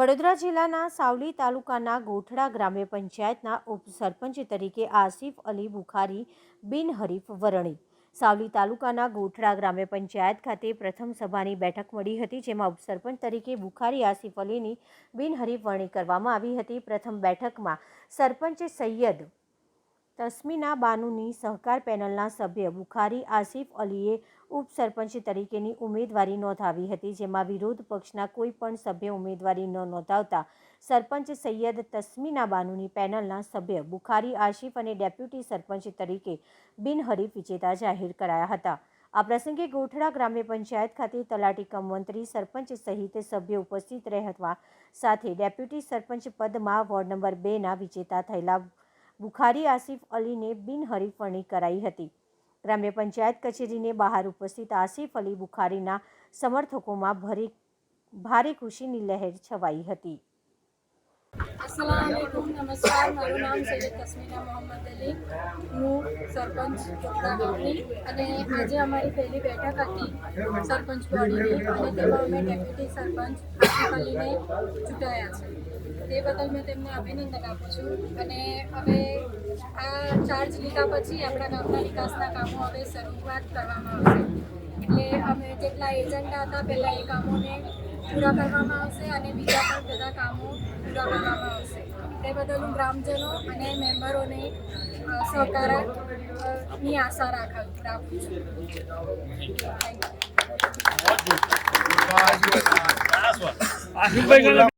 વડોદરા જિલ્લાના સાવલી તાલુકાના ગોઠડા ગ્રામ્ય પંચાયતના ઉપસરપંચ તરીકે આસિફ અલી બુખારી બિનહરીફ વરણી. સાવલી તાલુકાના ગોઠડા ગ્રામ્ય પંચાયત ખાતે પ્રથમ સભાની બેઠક મળી હતી, જેમાં ઉપસરપંચ તરીકે બુખારી, આસિફ અલીની બિનહરીફ વરણી કરવામાં આવી હતી. પ્રથમ બેઠકમાં સરપંચ સૈયદ તસ્મીના બાનુની સહકાર પેનલના સભ્ય બુખારી આસિફ અલીએ ઉપસરપંચ તરીકેની ઉમેદવારી નોંધાવી હતી, જેમાં વિરોધ પક્ષના કોઈ પણ સભ્ય ઉમેદવારી ન નોંધાવતા સરપંચ સૈયદ તસ્મીના બાનુની પેનલના સભ્ય બુખારી આસિફ અને ડેપ્યુટી સરપંચ તરીકે બિનહરીફ વિજેતા જાહેર કરાયા હતા. આ પ્રસંગે ગોઠડા ગ્રામ્ય પંચાયત ખાતે તલાટી કમ મંત્રી સરપંચ સહિત સભ્યો ઉપસ્થિત રહેવા સાથે ડેપ્યુટી સરપંચ પદમાં વોર્ડ નંબર બેના વિજેતા થયેલા બુખારી આસિફ અલીને બિનહરીફ કરાઈ હતી. ગ્રામ્ય પંચાયત કચેરીને બહાર ઉપસ્થિત આસિફ અલી બુખારીના સમર્થકોમાં ભરી, ભારે ખુશીની લહેર છવાઈ હતી. નમસ્કાર. મારું નામ સૈયદ તસ્મીના મોહમ્મદ અલી. હું સરપંચ ગામની અને આજે અમારી પહેલી બેઠક હતી સરપંચ બોડીની અને તેમાં અમે ડેપ્યુટી સરપંચ આસિફ ચૂંટાયા છે. તે બદલ મેં તેમને અભિનંદન આપું છું. અને હવે આ ચાર્જ લીધા પછી આપણા ગામના વિકાસના કામો હવે શરૂઆત કરવામાં આવશે. એટલે અમે જેટલા એજન્ડા હતા પહેલાં એ કામોને પૂરા કરવામાં આવશે અને બીજા પણ બધા કામો પૂરા કરવામાં આવશે. તે બદલ હું ગ્રામજનો અને મેમ્બરોને સહકારની આશા રાખ રાખું છું થેન્ક યુ 那个。